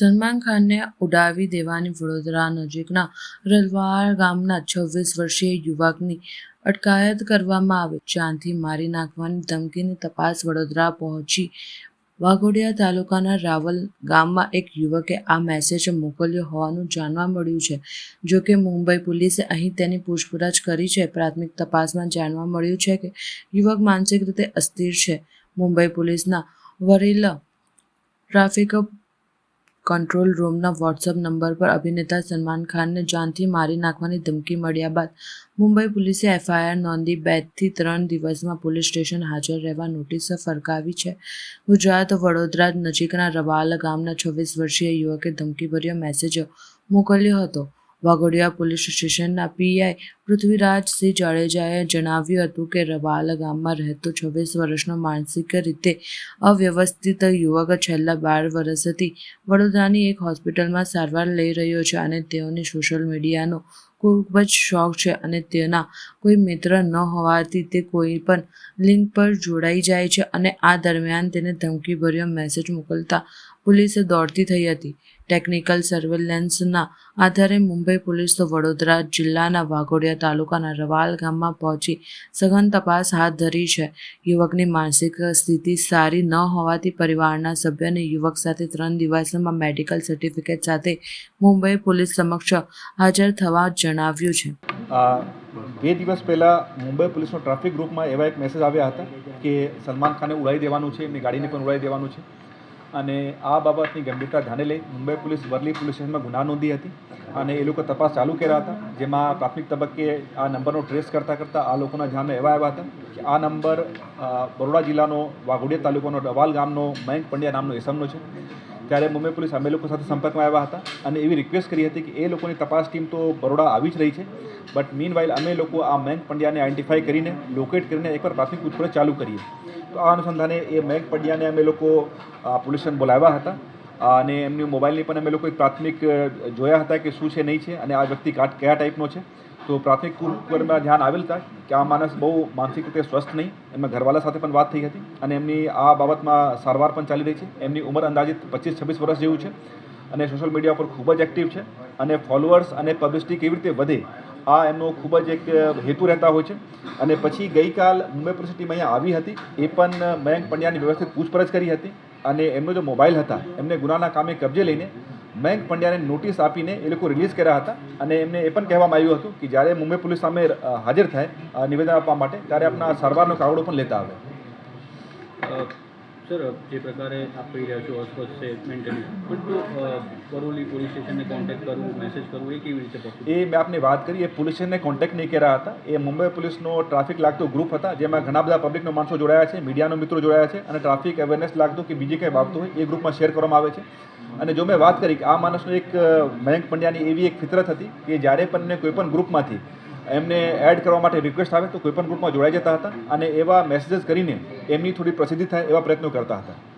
સલમાન ખાનને ઉડાવી દેવાની વડોદરા નજીકના રલવાડ ગામના છવ્વીસ વર્ષીય યુવકની અટકાયત કરવામાં આવી. જ્યાંથી મારી નાખવાની ધમકીની તપાસ વડોદરા પહોંચી. વાઘોડિયા તાલુકાના રાવલ ગામમાં એક યુવકે આ મેસેજ મોકલ્યો હોવાનું જાણવા મળ્યું છે. જો કે મુંબઈ પોલીસે અહીં તેની પૂછપરછ કરી છે. પ્રાથમિક તપાસમાં જાણવા મળ્યું છે કે યુવક માનસિક રીતે અસ્થિર છે. મુંબઈ પોલીસના વરિલ ટ્રાફિક કંટ્રોલ રૂમના વોટ્સઅપ નંબર પર અભિનેતા સલમાન ખાનને જાનથી મારી નાખવાની ધમકી મળ્યા બાદ મુંબઈ પોલીસે એફઆઈઆર નોંધી બેથી ત્રણ દિવસમાં પોલીસ સ્ટેશન હાજર રહેવા નોટિસ ફરકાવી છે. ગુજરાત વડોદરા નજીકના રવાલ ગામના છવ્વીસ વર્ષીય યુવકે ધમકીભર્યો મેસેજ મોકલ્યો હતો. વાઘોડિયા પોલીસ સ્ટેશનના પીઆઈ પૃથ્વીરાજસિંહ જાડેજાએ જણાવ્યું હતું કે રવાલ ગામમાં રહેતો છવ્વીસ વર્ષનો માનસિક રીતે અવ્યવસ્થિત યુવક છેલ્લા બાર વર્ષથી વડોદરાની એક હોસ્પિટલમાં સારવાર લઈ રહ્યો છે અને તેઓને સોશિયલ મીડિયાનો ખૂબ જ શોખ છે અને તેના કોઈ મિત્ર ન હોવાથી તે કોઈ પણ લિંક પર જોડાઈ જાય છે અને આ દરમિયાન તેને ધમકીભર્યો મેસેજ મોકલતા પોલીસે દોડતી થઈ હતી. ટેકનિકલ સર્વેલન્સના આધારે મુંબઈ પોલીસ તો વડોદરા જિલ્લાના વાઘોડિયા તાલુકાના રવાલ ગામમાં પહોંચી સઘન તપાસ હાથ ધરી છે. યુવકની માનસિક સ્થિતિ સારી ન હોવાથી પરિવારના સભ્યને યુવક સાથે ત્રણ દિવસમાં મેડિકલ સર્ટિફિકેટ સાથે મુંબઈ પોલીસ સમક્ષ હાજર થવા જણાવ્યું છે. બે દિવસ પહેલાં મુંબઈ પોલીસનો ટ્રાફિક ગ્રુપમાં એવા એક મેસેજ આવ્યા હતા કે સલમાન ખાને ઉડાવી દેવાનું છે, એમની ગાડીને પણ ઉડાવી દેવાનું છે. અને આ બાબતની ગંભીરતા ધ્યાને લઈ મુંબઈ પોલીસ વરલી પોલીસ સ્ટેશનમાં ગુના નોંધી હતી અને એ લોકો તપાસ ચાલુ કર્યા હતા, જેમાં પ્રાથમિક તબક્કે આ નંબરનો ટ્રેસ કરતાં કરતાં આ લોકોના ધ્યાનમાં એવા આવ્યા હતા કે આ નંબર બરોડા જિલ્લાનો વાઘોડિયા તાલુકાનો ડવાલ ગામનો મયંક પંડ્યા નામનો એસમનો છે. ત્યારે મુંબઈ પોલીસ અમે લોકો સાથે સંપર્કમાં આવ્યા હતા અને એવી રિક્વેસ્ટ કરી હતી કે એ લોકોની તપાસ ટીમ તો બરોડા આવી જ રહી છે બટ મીન વાઇલ અમે લોકો આ મયંક પંડ્યાને આઈડેન્ટિફાઈ કરીને લોકેટ કરીને એકવાર પ્રાથમિક પૂછપરછ ચાલુ કરીએ. તો આ અનુસંધાને એ મયંક પંડ્યાને અમે લોકો પોલીસને બોલાવ્યા હતા. અને એમની મોબાઈલની પણ અમે લોકો એક પ્રાથમિક જોયા હતા કે શું છે, નહીં છે, અને આ વ્યક્તિ કયા ટાઈપનો છે. તો પ્રાથમિક કુરમાં ધ્યાન આવેલ હતા કે આ માણસ બહુ માનસિક રીતે સ્વસ્થ નહીં. એમના ઘરવાળા સાથે પણ વાત થઈ હતી અને એમની આ બાબતમાં સારવાર પણ ચાલી રહી છે. એમની ઉંમર અંદાજિત પચીસ છવ્વીસ વર્ષ જેવું છે અને સોશિયલ મીડિયા ઉપર ખૂબ જ એક્ટિવ છે. અને ફોલોઅર્સ અને પબ્લિસિટી કેવી રીતે વધે આ એમનો ખૂબ જ એક હેતુ રહેતા હોય છે. અને પછી ગઈકાલ મુંબઈ પોલીસ ટીમ અહીંયા આવી હતી. એ પણ મયંક પંડ્યાની વ્યવસ્થિત પૂછપરછ કરી હતી. અને એમનો જે મોબાઈલ હતા, એમને ગુનાના કામે કબજે લઈને મયંક પંડ્યાને નોટિસ આપીને એ લોકો રિલીઝ કર્યા હતા. અને એમને એ પણ કહેવામાં આવ્યું હતું કે જ્યારે મુંબઈ પોલીસ સામે હાજર થાય નિવેદન આપવા માટે, ત્યારે આપણા સારવારનો કાગળો પણ લેતા આવે. સર, જે પ્રકારે આપ કહી રહ્યા છો અસ્વસ્થ છે મેન્ટલી પણ બરોલી પોલીસ સ્ટેશનને કોન્ટેક્ટ કરવું મેસેજ કરવું, એ કેવી રીતે એ મેં આપને વાત કરી, એ પોલીસ સ્ટેશનને કોન્ટેક્ટ નહીં કર્યા હતા. એ મુંબઈ પોલીસનો ટ્રાફિક લાગતો ગ્રુપ હતા, જેમાં ઘણા બધા પબ્લિકનો માણસો જોડાયા છે, મીડિયાનો મિત્રો જોડાયા છે, અને ટ્રાફિક અવેરનેસ લાગતું કે બીજી કંઈ બાબતો હોય, એ ગ્રુપમાં શેર કરવામાં આવે છે. અને જો મેં વાત કરી કે આ માણસનો એક મયંક પંડ્યાની એવી એક ફિતરત હતી કે જ્યારે પણ કોઈ પણ ગ્રુપમાંથી એમને એડ કરવા માટે રિક્વેસ્ટ આવે તો કોઈપણ ગ્રુપમાં જોડાઈ જતા હતા અને એવા મેસેજીસ કરીને એમની થોડી પ્રસિદ્ધિ થાય એવા પ્રયત્નો કરતા હતા.